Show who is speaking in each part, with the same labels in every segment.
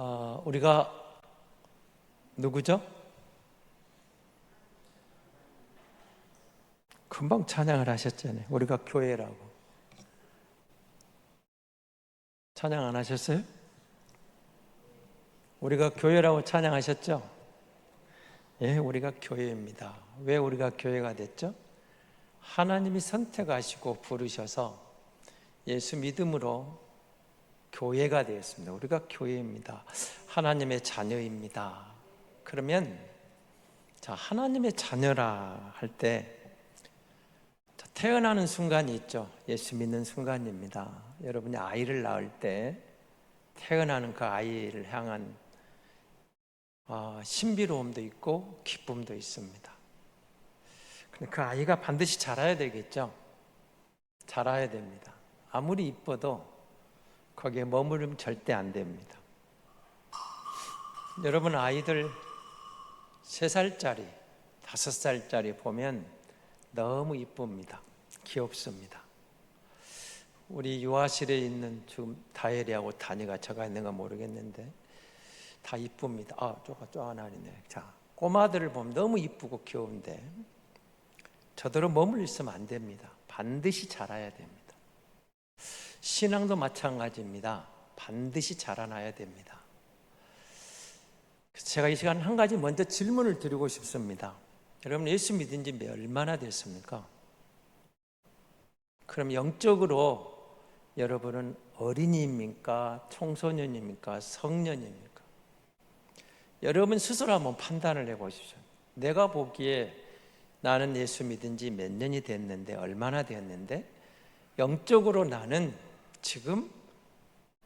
Speaker 1: 어, 우리가 누구죠? 금방 찬양을 하셨잖아요. 우리가 교회라고. 찬양 안 하셨어요? 우리가 교회라고 찬양하셨죠? 예, 우리가 교회입니다. 왜 우리가 교회가 됐죠? 하나님이 선택하시고 부르셔서 예수 믿음으로 교회가 되었습니다. 우리가 교회입니다. 하나님의 자녀입니다. 그러면 자, 하나님의 자녀라 할 때 태어나는 순간이 있죠. 예수 믿는 순간입니다. 여러분이 아이를 낳을 때 태어나는 그 아이를 향한 어, 신비로움도 있고 기쁨도 있습니다. 근데 그 아이가 반드시 자라야 되겠죠. 자라야 됩니다. 아무리 이뻐도 거기에 머무르면 절대 안 됩니다. 여러분 아이들 세 살짜리, 다섯 살짜리 보면 너무 이쁩니다. 귀엽습니다. 우리 유아실에 있는 지금 다혜리하고 다니가 저가 있는가 모르겠는데 다 이쁩니다. 아, 쪼가 쪼아나리네. 자, 꼬마들을 보면 너무 이쁘고 귀여운데 저대로 머물러 있으면 안 됩니다. 반드시 자라야 됩니다. 신앙도 마찬가지입니다. 반드시 자라나야 됩니다. 제가 이 시간 한 가지 먼저 질문을 드리고 싶습니다. 여러분 예수 믿은 지 얼마나 됐습니까? 그럼 영적으로 여러분은 어린이입니까? 청소년입니까? 성년입니까? 여러분 스스로 한번 판단을 해 보십시오. 내가 보기에 나는 예수 믿은 지 몇 년이 됐는데 얼마나 됐는데 영적으로 나는 지금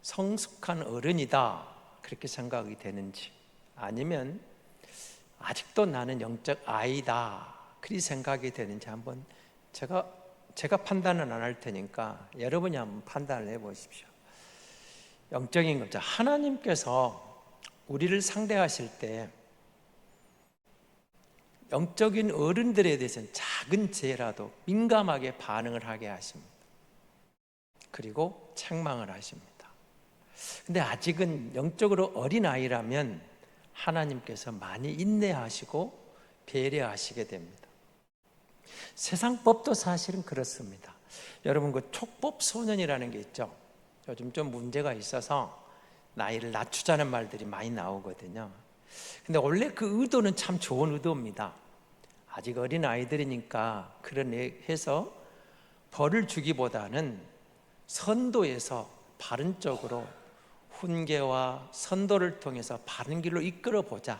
Speaker 1: 성숙한 어른이다 그렇게 생각이 되는지 아니면 아직도 나는 영적 아이다 그리 생각이 되는지 한번 제가 제가 판단은 안 할 테니까 여러분이 한번 판단을 해 보십시오. 영적인 거죠. 하나님께서 우리를 상대하실 때 영적인 어른들에 대해서는 작은 죄라도 민감하게 반응을 하게 하십니다. 그리고 책망을 하십니다. 근데 아직은 영적으로 어린 아이라면 하나님께서 많이 인내하시고 배려하시게 됩니다. 세상 법도 사실은 그렇습니다. 여러분 그 촉법 소년이라는 게 있죠. 요즘 좀 문제가 있어서 나이를 낮추자는 말들이 많이 나오거든요. 근데 원래 그 의도는 참 좋은 의도입니다. 아직 어린 아이들이니까 그런 해서 벌을 주기보다는 선도에서 바른 쪽으로 훈계와 선도를 통해서 바른 길로 이끌어 보자.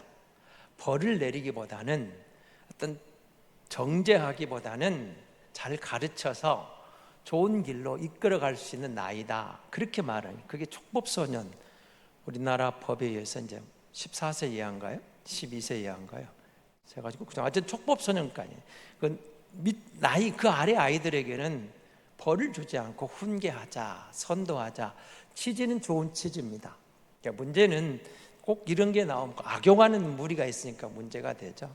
Speaker 1: 벌을 내리기보다는 어떤 정죄하기보다는 잘 가르쳐서 좋은 길로 이끌어 갈 수 있는 나이다. 그렇게 말하니 그게 촉법소년. 우리나라 법에 의해서 이제 14세 이하인가요? 12세 이하인가요? 제가 가지고 그냥 어쨌든 촉법소년까지. 그 나이 그 아래 아이들에게는 벌을 주지 않고 훈계하자, 선도하자. 취지는 좋은 취지입니다. 그러니까 문제는 꼭 이런 게 나오면 악용하는 무리가 있으니까 문제가 되죠.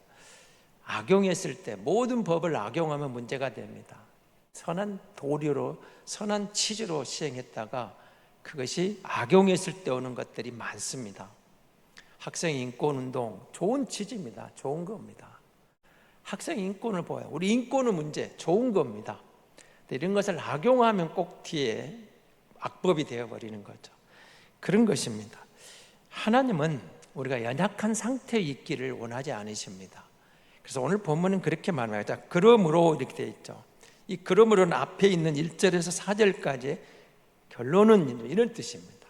Speaker 1: 악용했을 때 모든 법을 악용하면 문제가 됩니다. 선한 도리로 선한 취지로 시행했다가 그것이 악용했을 때 오는 것들이 많습니다. 학생 인권 운동 좋은 취지입니다. 좋은 겁니다. 학생 인권을 보아요. 우리 인권의 문제 좋은 겁니다. 이런 것을 악용하면 꼭 뒤에 악법이 되어 버리는 거죠. 그런 것입니다. 하나님은 우리가 연약한 상태에 있기를 원하지 않으십니다. 그래서 오늘 본문은 그렇게 말합니다. 그러므로 이렇게 되어 있죠. 이 그러므로는 앞에 있는 1절에서 4절까지 결론은 이런 뜻입니다.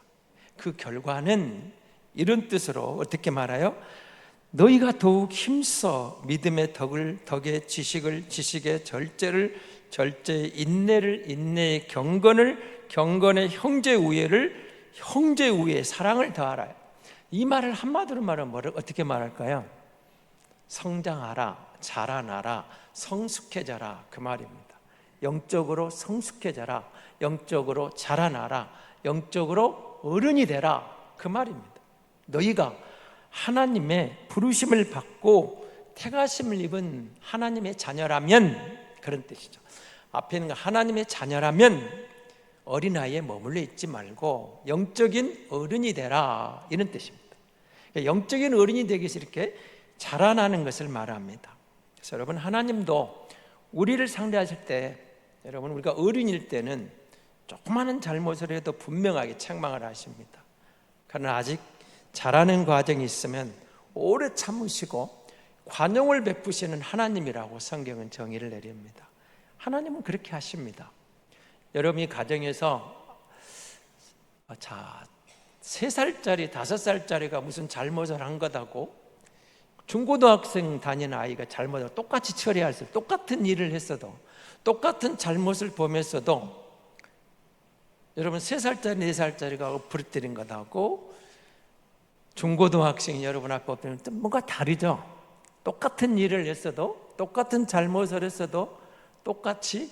Speaker 1: 그 결과는 이런 뜻으로 어떻게 말하요? 너희가 더욱 힘써 믿음의 덕을 덕의 지식을 지식의 절제를 절제의 인내를 인내의 경건을 경건의 형제 우애를 형제 우애 사랑을 더하라. 이 말을 한마디로 말하면 뭐를 어떻게 말할까요? 성장하라, 자라나라, 성숙해져라 그 말입니다. 영적으로 성숙해져라, 영적으로 자라나라, 영적으로 어른이 되라 그 말입니다. 너희가 하나님의 부르심을 받고 태가심을 입은 하나님의 자녀라면 그런 뜻이죠. 앞에 있는 하나님의 자녀라면 어린아이에 머물러 있지 말고 영적인 어른이 되라 이런 뜻입니다. 그러니까 영적인 어른이 되기 위해서 이렇게 자라나는 것을 말합니다. 그래서 여러분 하나님도 우리를 상대하실 때 여러분 우리가 어른일 때는 조그마한 잘못을 해도 분명하게 책망을 하십니다. 그러나 아직 자라는 과정이 있으면 오래 참으시고 관용을 베푸시는 하나님이라고 성경은 정의를 내립니다. 하나님은 그렇게 하십니다. 여러분이 가정에서 아, 자, 세 살짜리, 다섯 살짜리가 무슨 잘못을 한 거다고 중고등학생 다니는 아이가 잘못을 똑같이 처리할 수 똑같은 일을 했어도 똑같은 잘못을 범했어도 여러분 세 살짜리, 네 살짜리가 엎으러뜨린 거다고 중고등학생이 여러분 앞에 또 뭔가 다르죠. 똑같은 일을 했어도 똑같은 잘못을 했어도 똑같이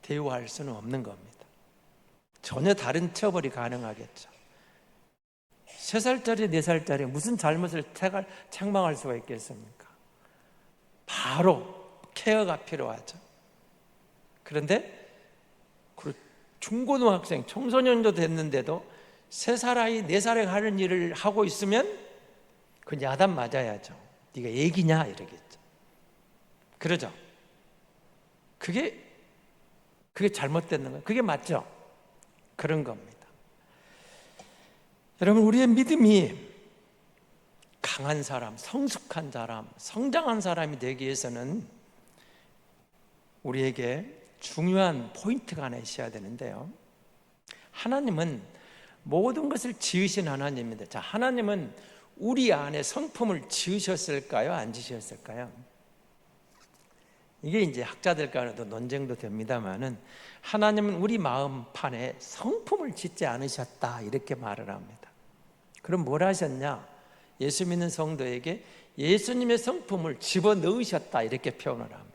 Speaker 1: 대우할 수는 없는 겁니다. 전혀 다른 처벌이 가능하겠죠. 세 살짜리, 네 살짜리 무슨 잘못을 택할, 책망할 수가 있겠습니까? 바로 케어가 필요하죠. 그런데 그 중고등학생, 청소년도 됐는데도 세 살 아이, 네 살에 하는 일을 하고 있으면 그 야단 맞아야죠. 네가 얘기냐 이러겠죠. 그러죠. 그게 그게 잘못됐는 거예요. 그게 맞죠? 그런 겁니다. 여러분 우리의 믿음이 강한 사람, 성숙한 사람, 성장한 사람이 되기 위해서는 우리에게 중요한 포인트가 하나 있어야 되는데요. 하나님은 모든 것을 지으신 하나님입니다. 자, 하나님은 우리 안에 성품을 지으셨을까요? 안 지으셨을까요? 이게 이제 학자들 간에도 논쟁도 됩니다만은 하나님은 우리 마음판에 성품을 짓지 않으셨다 이렇게 말을 합니다. 그럼 뭘 하셨냐? 예수 믿는 성도에게 예수님의 성품을 집어 넣으셨다 이렇게 표현을 합니다.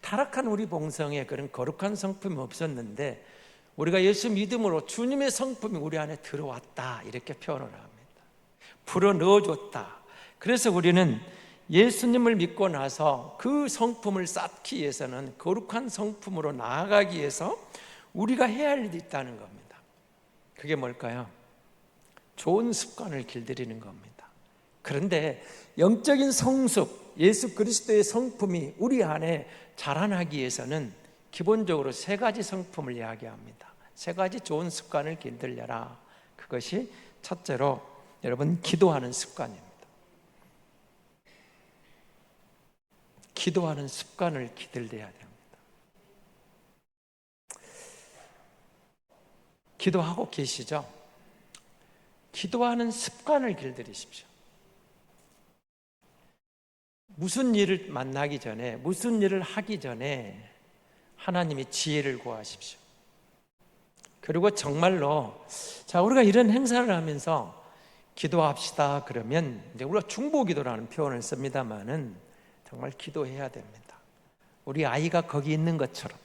Speaker 1: 타락한 우리 봉성에 그런 거룩한 성품이 없었는데 우리가 예수 믿음으로 주님의 성품이 우리 안에 들어왔다 이렇게 표현을 합니다. 불어 넣어줬다. 그래서 우리는 예수님을 믿고 나서 그 성품을 쌓기 위해서는 거룩한 성품으로 나아가기 위해서 우리가 해야 할 일이 있다는 겁니다. 그게 뭘까요? 좋은 습관을 길들이는 겁니다. 그런데 영적인 성숙, 예수 그리스도의 성품이 우리 안에 자라나기 위해서는 기본적으로 세 가지 성품을 이야기합니다. 세 가지 좋은 습관을 길들여라. 그것이 첫째로 여러분 기도하는 습관입니다. 기도하는 습관을 기들려야 됩니다. 기도하고 계시죠? 기도하는 습관을 길들이십시오. 무슨 일을 만나기 전에, 무슨 일을 하기 전에 하나님의 지혜를 구하십시오. 그리고 정말로, 자, 우리가 이런 행사를 하면서 기도합시다. 그러면, 이제 우리가 중보 기도라는 표현을 씁니다만은 정말 기도해야 됩니다. 우리 아이가 거기 있는 것처럼.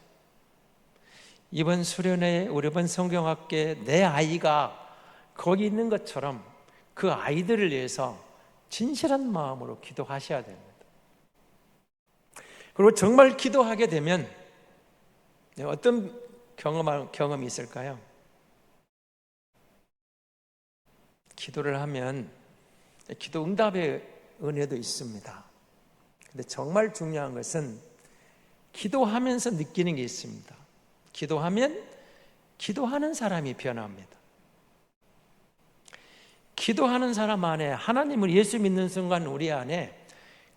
Speaker 1: 이번 수련회, 우리 이번 성경학계 내 아이가 거기 있는 것처럼 그 아이들을 위해서 진실한 마음으로 기도하셔야 됩니다. 그리고 정말 기도하게 되면 어떤 경험, 경험이 있을까요? 기도를 하면 기도 응답의 은혜도 있습니다. 근데 정말 중요한 것은 기도하면서 느끼는 게 있습니다. 기도하면 기도하는 사람이 변합니다. 기도하는 사람 안에 하나님을 예수 믿는 순간 우리 안에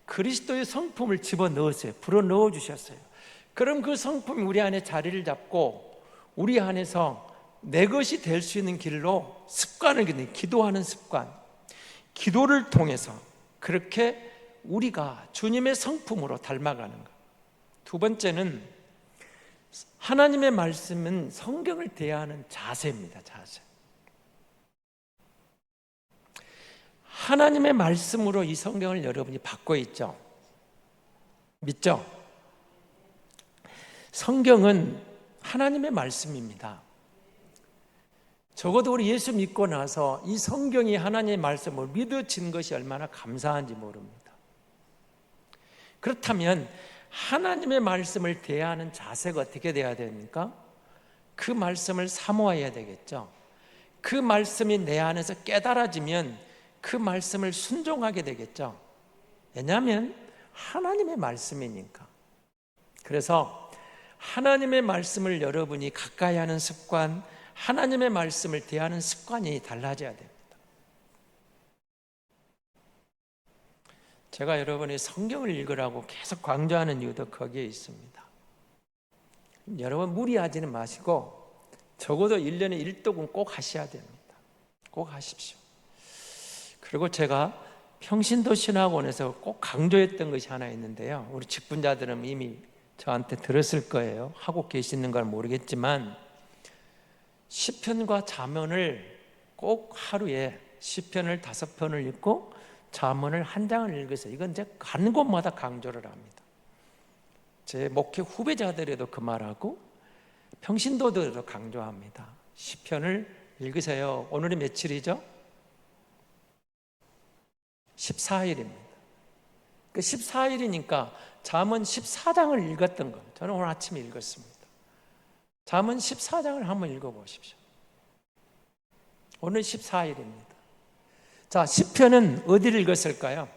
Speaker 1: 그리스도의 성품을 집어 넣으세요. 불어 넣어 주셨어요. 그럼 그 성품이 우리 안에 자리를 잡고 우리 안에서 내 것이 될 수 있는 길로 습관을 기는 기도하는 습관. 기도를 통해서 그렇게 우리가 주님의 성품으로 닮아가는 것. 두 번째는 하나님의 말씀은 성경을 대하는 자세입니다. 자세. 하나님의 말씀으로 이 성경을 여러분이 받고 있죠. 믿죠? 성경은 하나님의 말씀입니다. 적어도 우리 예수 믿고 나서 이 성경이 하나님의 말씀을 믿어진 것이 얼마나 감사한지 모릅니다. 그렇다면 하나님의 말씀을 대하는 자세가 어떻게 돼야 됩니까? 그 말씀을 사모해야 되겠죠. 그 말씀이 내 안에서 깨달아지면 그 말씀을 순종하게 되겠죠. 왜냐하면 하나님의 말씀이니까. 그래서 하나님의 말씀을 여러분이 가까이 하는 습관, 하나님의 말씀을 대하는 습관이 달라져야 됩니다. 제가 여러분이 성경을 읽으라고 계속 강조하는 이유도 거기에 있습니다. 여러분 무리하지는 마시고 적어도 1년에 1독은 꼭 하셔야 됩니다. 꼭 하십시오. 그리고 제가 평신도 신학원에서 꼭 강조했던 것이 하나 있는데요. 우리 직분자들은 이미 저한테 들었을 거예요. 하고 계시는 걸 모르겠지만 시편과 자문을 꼭 하루에 시편을 다섯 편을 읽고 자문을 한 장을 읽어서 이건 이제 간 곳마다 강조를 합니다. 제 목회 후배자들에도 그 말하고 평신도들에도 강조합니다. 시편을 읽으세요. 오늘이 며칠이죠? 14일입니다. 그 14일이니까 잠언 14장을 읽었던 거. 저는 오늘 아침에 읽었습니다. 잠언 14장을 한번 읽어 보십시오. 오늘 14일입니다. 자, 10편은 어디를 읽었을까요?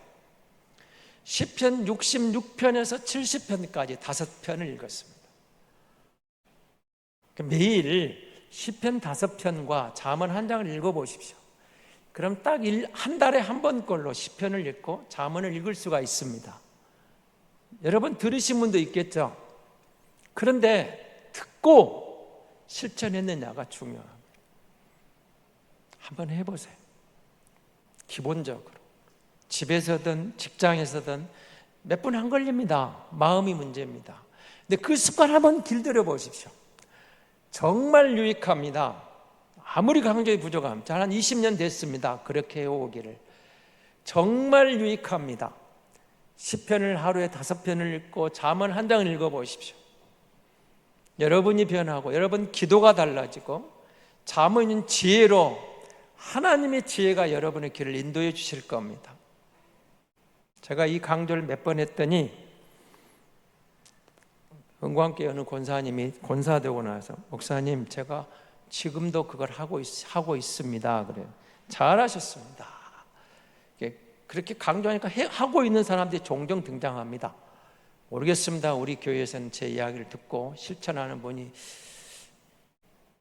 Speaker 1: 10편 66편에서 70편까지 다섯 편을 읽었습니다. 그 매일 10편 다섯 편과 잠언 한 장을 읽어 보십시오. 그럼 딱 한 달에 한 번꼴로 10편을 읽고 잠언을 읽을 수가 있습니다. 여러분 들으신 분도 있겠죠? 그런데 듣고 실천했느냐가 중요합니다. 한번 해보세요. 기본적으로. 집에서든 직장에서든 몇 분 안 걸립니다. 마음이 문제입니다. 근데 그 습관 한번 길들여 보십시오. 정말 유익합니다. 아무리 강조해 부족함. 한 20년 됐습니다. 그렇게 해오기를. 정말 유익합니다. 10편을 하루에 다섯 편을 읽고 잠언 한 장을 읽어 보십시오. 여러분이 변하고 여러분 기도가 달라지고 잠언인 지혜로 하나님의 지혜가 여러분의 길을 인도해 주실 겁니다. 제가 이 강조를 몇 번 했더니 은광교회 어느 권사님이 권사되고 나서 목사님 제가 지금도 그걸 하고 있, 하고 있습니다. 그래요. 잘하셨습니다. 그렇게 강조하니까 해, 하고 있는 사람들이 종종 등장합니다. 모르겠습니다. 우리 교회에서는 제 이야기를 듣고 실천하는 분이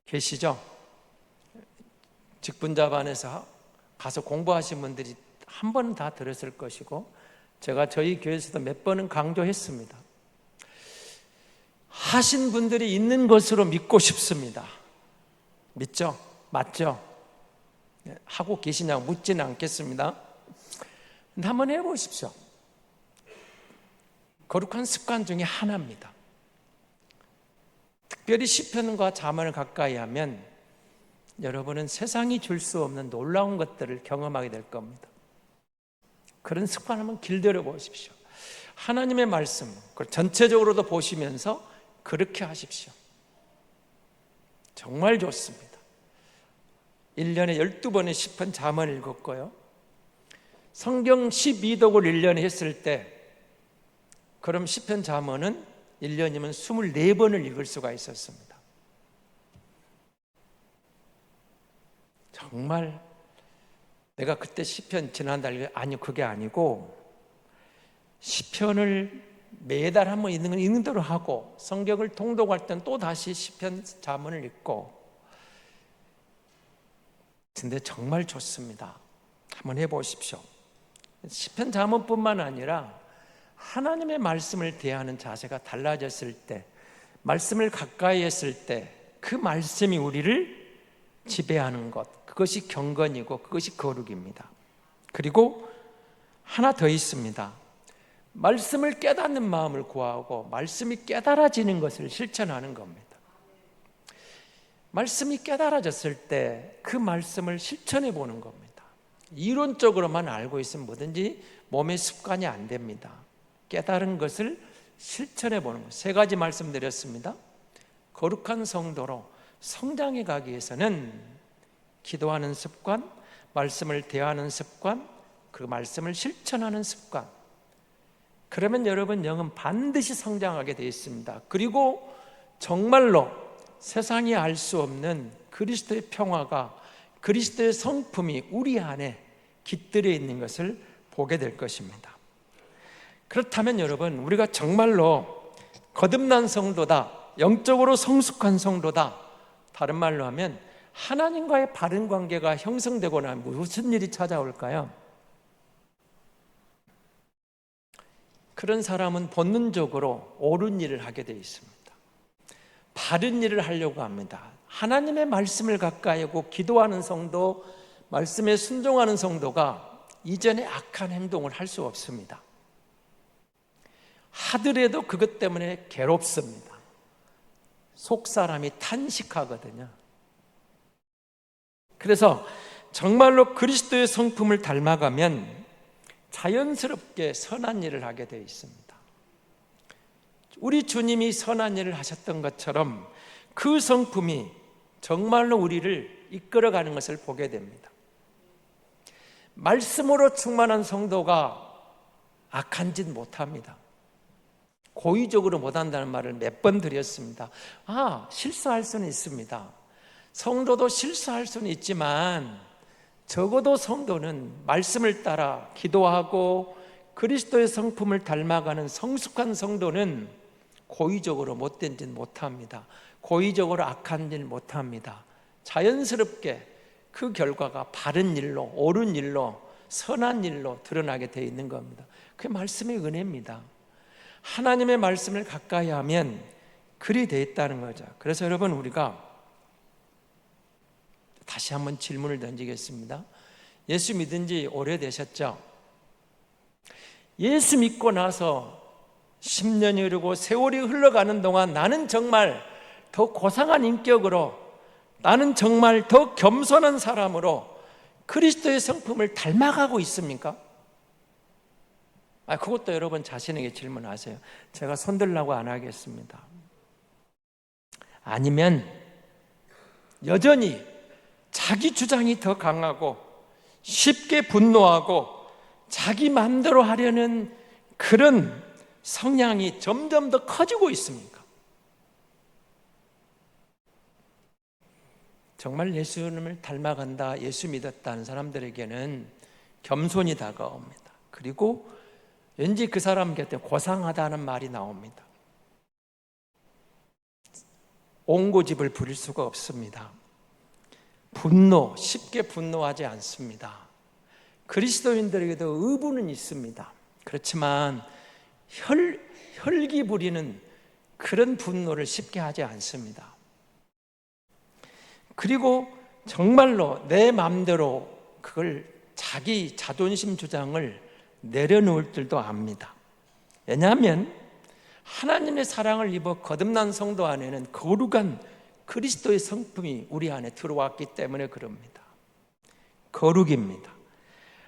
Speaker 1: 계시죠? 직분자 반에서 가서 공부하신 분들이 한 번은 다 들었을 것이고 제가 저희 교회에서도 몇 번은 강조했습니다. 하신 분들이 있는 것으로 믿고 싶습니다. 믿죠? 맞죠? 네, 하고 계시냐고 묻지는 않겠습니다. 한번 해보십시오. 거룩한 습관 중에 하나입니다. 특별히 시편과 자문을 가까이 하면 여러분은 세상이 줄 수 없는 놀라운 것들을 경험하게 될 겁니다. 그런 습관 한번 길들여 보십시오. 하나님의 말씀, 전체적으로도 보시면서 그렇게 하십시오. 정말 좋습니다. 1년에 12번의 10편 잠을 읽었고요. 성경 12독을 1년에 했을 때 그럼 10편 잠언은 1년이면 24번을 읽을 수가 있었습니다. 정말 내가 그때 10편 지난달 아니 그게 아니고 10편을 매달 한번 읽는 건 읽는 대로 하고 성경을 통독할 때는 또 다시 시편 자문을 읽고 근데 정말 좋습니다. 한번 해 보십시오. 시편 자문뿐만 아니라 하나님의 말씀을 대하는 자세가 달라졌을 때 말씀을 가까이 했을 때 그 말씀이 우리를 지배하는 것 그것이 경건이고 그것이 거룩입니다. 그리고 하나 더 있습니다. 말씀을 깨닫는 마음을 구하고 말씀이 깨달아지는 것을 실천하는 겁니다. 말씀이 깨달아졌을 때 그 말씀을 실천해 보는 겁니다. 이론적으로만 알고 있으면 뭐든지 몸의 습관이 안 됩니다. 깨달은 것을 실천해 보는 것. 세 가지 말씀드렸습니다. 거룩한 성도로 성장해 가기 위해서는 기도하는 습관, 말씀을 대하는 습관, 그 말씀을 실천하는 습관, 그러면 여러분 영은 반드시 성장하게 되어 있습니다. 그리고 정말로 세상이 알 수 없는 그리스도의 평화가 그리스도의 성품이 우리 안에 깃들여 있는 것을 보게 될 것입니다. 그렇다면 여러분, 우리가 정말로 거듭난 성도다, 영적으로 성숙한 성도다, 다른 말로 하면 하나님과의 바른 관계가 형성되고 나면 무슨 일이 찾아올까요? 그런 사람은 본능적으로 옳은 일을 하게 되어 있습니다. 바른 일을 하려고 합니다. 하나님의 말씀을 가까이 하고 기도하는 성도, 말씀에 순종하는 성도가 이전에 악한 행동을 할 수 없습니다. 하더라도 그것 때문에 괴롭습니다. 속 사람이 탄식하거든요. 그래서 정말로 그리스도의 성품을 닮아가면 자연스럽게 선한 일을 하게 되어 있습니다. 우리 주님이 선한 일을 하셨던 것처럼 그 성품이 정말로 우리를 이끌어가는 것을 보게 됩니다. 말씀으로 충만한 성도가 악한 짓 못합니다. 고의적으로 못한다는 말을 몇 번 드렸습니다. 아, 실수할 수는 있습니다. 성도도 실수할 수는 있지만 적어도 성도는 말씀을 따라 기도하고 그리스도의 성품을 닮아가는 성숙한 성도는 고의적으로 못된 짓 못합니다. 고의적으로 악한 일 못합니다. 자연스럽게 그 결과가 바른 일로, 옳은 일로, 선한 일로 드러나게 되어 있는 겁니다. 그게 말씀의 은혜입니다. 하나님의 말씀을 가까이 하면 그리 되어 있다는 거죠. 그래서 여러분 우리가 다시 한번 질문을 던지겠습니다. 예수 믿은 지 오래되셨죠? 예수 믿고 나서 10년이 흐르고 세월이 흘러가는 동안 나는 정말 더 고상한 인격으로 나는 정말 더 겸손한 사람으로 그리스도의 성품을 닮아가고 있습니까? 아, 그것도 여러분 자신에게 질문하세요. 제가 손들라고 안 하겠습니다. 아니면 여전히 자기 주장이 더 강하고 쉽게 분노하고 자기 마음대로 하려는 그런 성향이 점점 더 커지고 있습니까? 정말 예수님을 닮아간다, 예수 믿었다는 사람들에게는 겸손이 다가옵니다. 그리고 왠지 그 사람 곁에 고상하다는 말이 나옵니다. 옹고집을 부릴 수가 없습니다. 분노, 쉽게 분노하지 않습니다. 그리스도인들에게도 의부는 있습니다. 그렇지만 혈, 혈기 부리는 그런 분노를 쉽게 하지 않습니다. 그리고 정말로 내 마음대로 그걸 자기 자존심 주장을 내려놓을 줄도 압니다. 왜냐하면 하나님의 사랑을 입어 거듭난 성도 안에는 거룩한 그리스도의 성품이 우리 안에 들어왔기 때문에 그럽니다. 거룩입니다.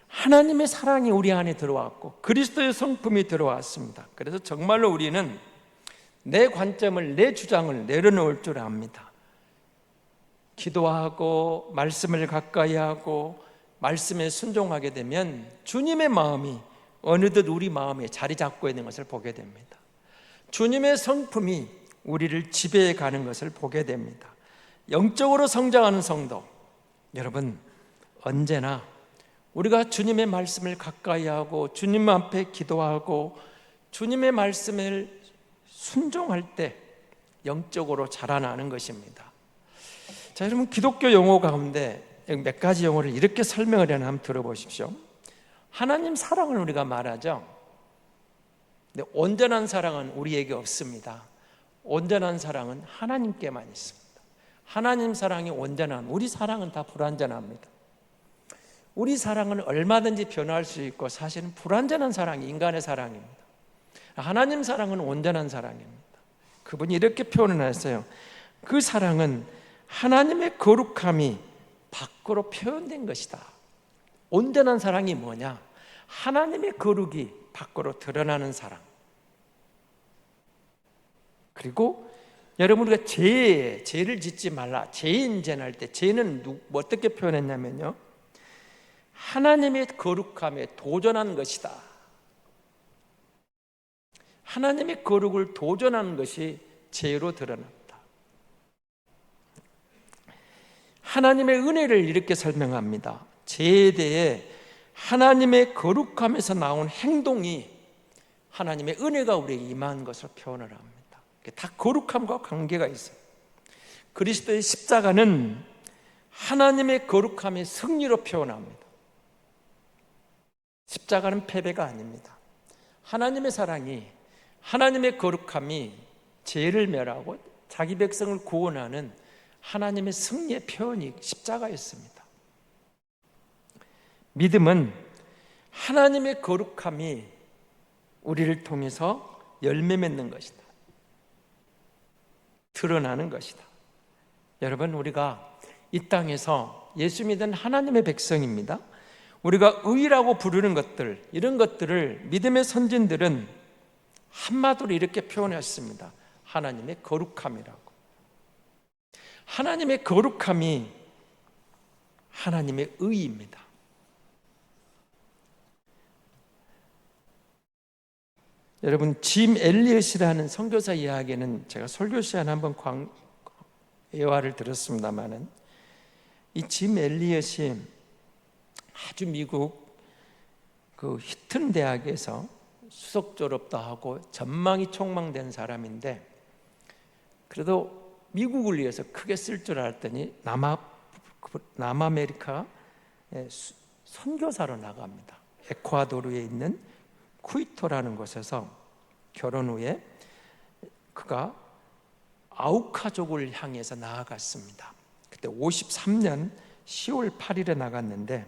Speaker 1: 하나님의 사랑이 우리 안에 들어왔고 그리스도의 성품이 들어왔습니다. 그래서 정말로 우리는 내 관점을 내 주장을 내려놓을 줄 압니다. 기도하고 말씀을 가까이 하고 말씀에 순종하게 되면 주님의 마음이 어느덧 우리 마음에 자리 잡고 있는 것을 보게 됩니다. 주님의 성품이 우리를 지배해 가는 것을 보게 됩니다. 영적으로 성장하는 성도, 여러분, 언제나 우리가 주님의 말씀을 가까이 하고 주님 앞에 기도하고 주님의 말씀을 순종할 때 영적으로 자라나는 것입니다. 자, 여러분 기독교 용어 가운데 몇 가지 용어를 이렇게 설명을 해나 한번 들어보십시오. 하나님 사랑을 우리가 말하죠. 근데 온전한 사랑은 우리에게 없습니다. 온전한 사랑은 하나님께만 있습니다. 하나님 사랑이 온전한 우리 사랑은 다 불완전합니다. 우리 사랑은 얼마든지 변화할 수 있고 사실은 불완전한 사랑이 인간의 사랑입니다. 하나님 사랑은 온전한 사랑입니다. 그분이 이렇게 표현을 했어요. 그 사랑은 하나님의 거룩함이 밖으로 표현된 것이다. 온전한 사랑이 뭐냐? 하나님의 거룩이 밖으로 드러나는 사랑. 그리고 여러분 우리가 죄, 죄를 짓지 말라. 죄인전할 때 죄는 누, 뭐 어떻게 표현했냐면요. 하나님의 거룩함에 도전한 것이다. 하나님의 거룩을 도전하는 것이 죄로 드러납니다. 하나님의 은혜를 이렇게 설명합니다. 죄에 대해 하나님의 거룩함에서 나온 행동이 하나님의 은혜가 우리에게 임한 것으로 표현을 합니다. 다 거룩함과 관계가 있어요. 그리스도의 십자가는 하나님의 거룩함의 승리로 표현합니다. 십자가는 패배가 아닙니다. 하나님의 사랑이 하나님의 거룩함이 죄를 멸하고 자기 백성을 구원하는 하나님의 승리의 표현이 십자가였습니다. 믿음은 하나님의 거룩함이 우리를 통해서 열매 맺는 것이다. 드러나는 것이다. 여러분, 우리가 이 땅에서 예수 믿은 하나님의 백성입니다. 우리가 의라고 부르는 것들, 이런 것들을 믿음의 선진들은 한마디로 이렇게 표현했습니다. 하나님의 거룩함이라고. 하나님의 거룩함이 하나님의 의입니다. 여러분 짐 엘리엇이라는 선교사 이야기는 제가 설교 시간에 한번 광, 예화를 들었습니다만은 이 짐 엘리엇이 아주 미국 그 히튼 대학에서 수석 졸업도 하고 전망이 촉망된 사람인데 그래도 미국을 위해서 크게 쓸 줄 알았더니 남아 남아메리카 선교사로 나갑니다. 에콰도르에 있는 쿠이토라는 곳에서 결혼 후에 그가 아우카족을 향해서 나아갔습니다. 그때 53년 10월 8일에 나갔는데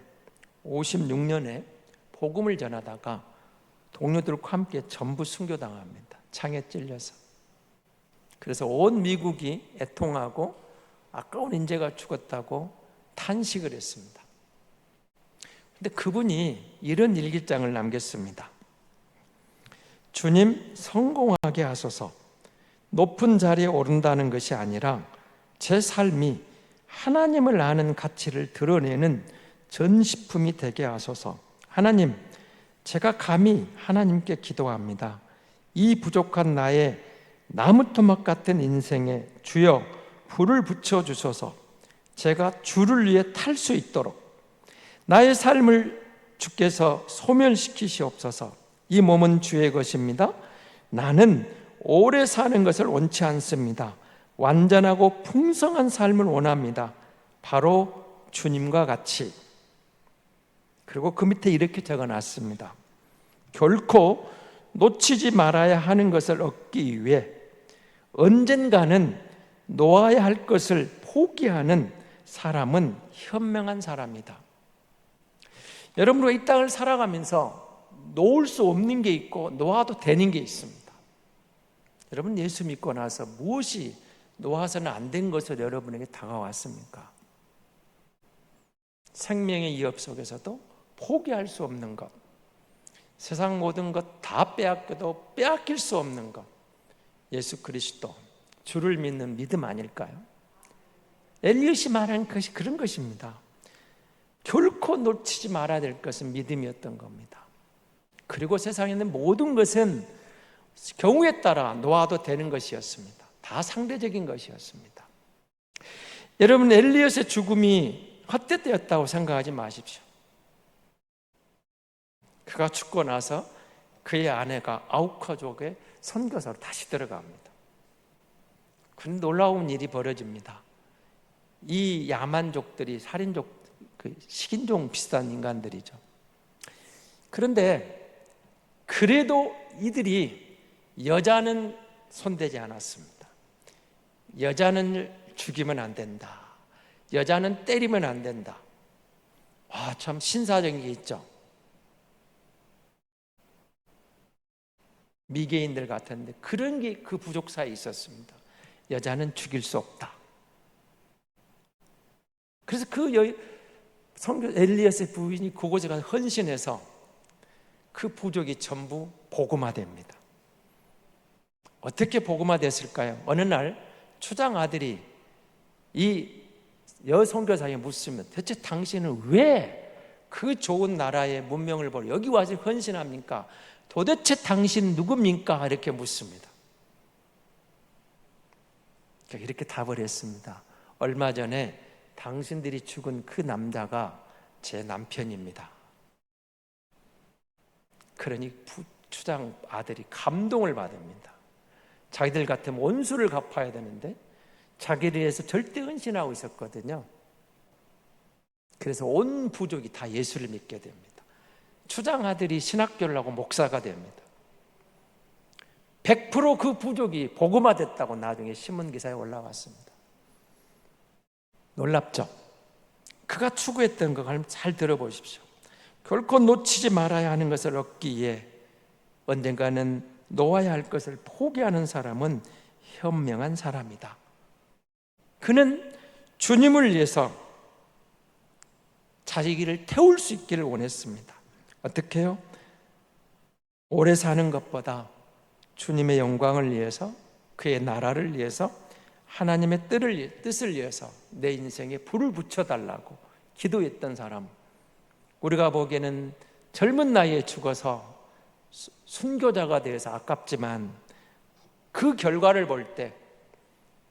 Speaker 1: 56년에 복음을 전하다가 동료들과 함께 전부 순교당합니다. 창에 찔려서. 그래서 온 미국이 애통하고 아까운 인재가 죽었다고 탄식을 했습니다. 근데 그분이 이런 일기장을 남겼습니다. 주님 성공하게 하소서. 높은 자리에 오른다는 것이 아니라 제 삶이 하나님을 아는 가치를 드러내는 전시품이 되게 하소서. 하나님, 제가 감히 하나님께 기도합니다. 이 부족한 나의 나무토막 같은 인생에 주여 불을 붙여 주소서. 제가 주를 위해 탈 수 있도록 나의 삶을 주께서 소멸시키시옵소서. 이 몸은 주의 것입니다. 나는 오래 사는 것을 원치 않습니다. 완전하고 풍성한 삶을 원합니다. 바로 주님과 같이. 그리고 그 밑에 이렇게 적어 놨습니다. 결코 놓치지 말아야 하는 것을 얻기 위해 언젠가는 놓아야 할 것을 포기하는 사람은 현명한 사람이다. 여러분, 이 땅을 살아가면서 놓을 수 없는 게 있고 놓아도 되는 게 있습니다. 여러분 예수 믿고 나서 무엇이 놓아서는 안 된 것을 여러분에게 다가왔습니까? 생명의 이업 속에서도 포기할 수 없는 것, 세상 모든 것 다 빼앗겨도 빼앗길 수 없는 것, 예수 그리스도, 주를 믿는 믿음 아닐까요? 엘리엇이 말한 것이 그런 것입니다. 결코 놓치지 말아야 될 것은 믿음이었던 겁니다. 그리고 세상에 있는 모든 것은 경우에 따라 놓아도 되는 것이었습니다. 다 상대적인 것이었습니다. 여러분 엘리엇의 죽음이 헛되었다고 생각하지 마십시오. 그가 죽고 나서 그의 아내가 아우카족의 선교사로 다시 들어갑니다. 그 놀라운 일이 벌어집니다. 이 야만족들이 살인족, 그 식인종 비슷한 인간들이죠. 그런데 그래도 이들이 여자는 손대지 않았습니다. 여자는 죽이면 안 된다. 여자는 때리면 안 된다. 와, 참 신사적인 게 있죠. 미개인들 같은데 그런 게 그 부족 사에 있었습니다. 여자는 죽일 수 없다. 그래서 그 여, 성교 엘리엇의 부인이 그곳에 가서 헌신해서 그 부족이 전부 복음화됩니다. 어떻게 복음화됐을까요? 어느 날 초장 아들이 이 여성교사에 묻으면 대체 당신은 왜 그 좋은 나라의 문명을 보러 여기 와서 헌신합니까? 도대체 당신 누굽니까? 이렇게 묻습니다. 그러니까 이렇게 답을 했습니다. 얼마 전에 당신들이 죽은 그 남자가 제 남편입니다. 그러니 추장 아들이 감동을 받습니다. 자기들 같으면 원수를 갚아야 되는데 자기를 위해서 절대 은신하고 있었거든요. 그래서 온 부족이 다 예수를 믿게 됩니다. 추장 아들이 신학교를 하고 목사가 됩니다. 100%그 부족이 복음화됐다고 나중에 신문 기사에 올라왔습니다. 놀랍죠? 그가 추구했던 것을 잘 들어보십시오. 결코 놓치지 말아야 하는 것을 얻기 위해 언젠가는 놓아야 할 것을 포기하는 사람은 현명한 사람이다. 그는 주님을 위해서 자기를 태울 수 있기를 원했습니다. 어떻게 해요? 오래 사는 것보다 주님의 영광을 위해서 그의 나라를 위해서 하나님의 뜻을 위해서 내 인생에 불을 붙여달라고 기도했던 사람 우리가 보기에는 젊은 나이에 죽어서 순교자가 되어서 아깝지만 그 결과를 볼 때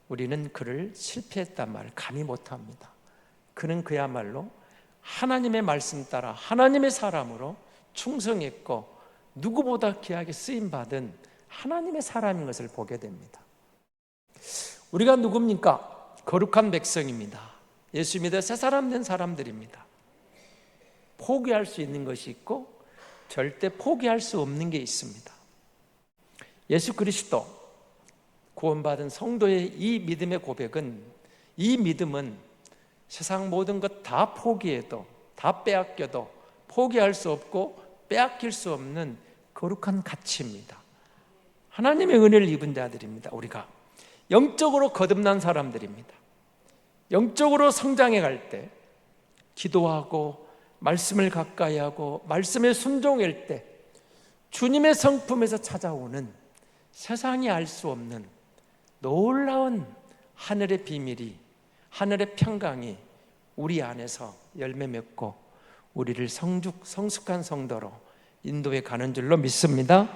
Speaker 1: 우리는 그를 실패했단 말을 감히 못합니다. 그는 그야말로 하나님의 말씀 따라 하나님의 사람으로 충성했고 누구보다 귀하게 쓰임 받은 하나님의 사람인 것을 보게 됩니다. 우리가 누굽니까? 거룩한 백성입니다. 예수 믿어 새 사람 된 사람들입니다. 포기할 수 있는 것이 있고 절대 포기할 수 없는 게 있습니다. 예수 그리스도 구원받은 성도의 이 믿음의 고백은 이 믿음은 세상 모든 것 다 포기해도 다 빼앗겨도 포기할 수 없고 빼앗길 수 없는 거룩한 가치입니다. 하나님의 은혜를 입은 자들입니다. 우리가 영적으로 거듭난 사람들입니다. 영적으로 성장해 갈 때 기도하고 말씀을 가까이 하고 말씀에 순종할 때 주님의 성품에서 찾아오는 세상이 알 수 없는 놀라운 하늘의 비밀이 하늘의 평강이 우리 안에서 열매 맺고 우리를 성죽 성숙한 성도로 인도해 가는 줄로 믿습니다.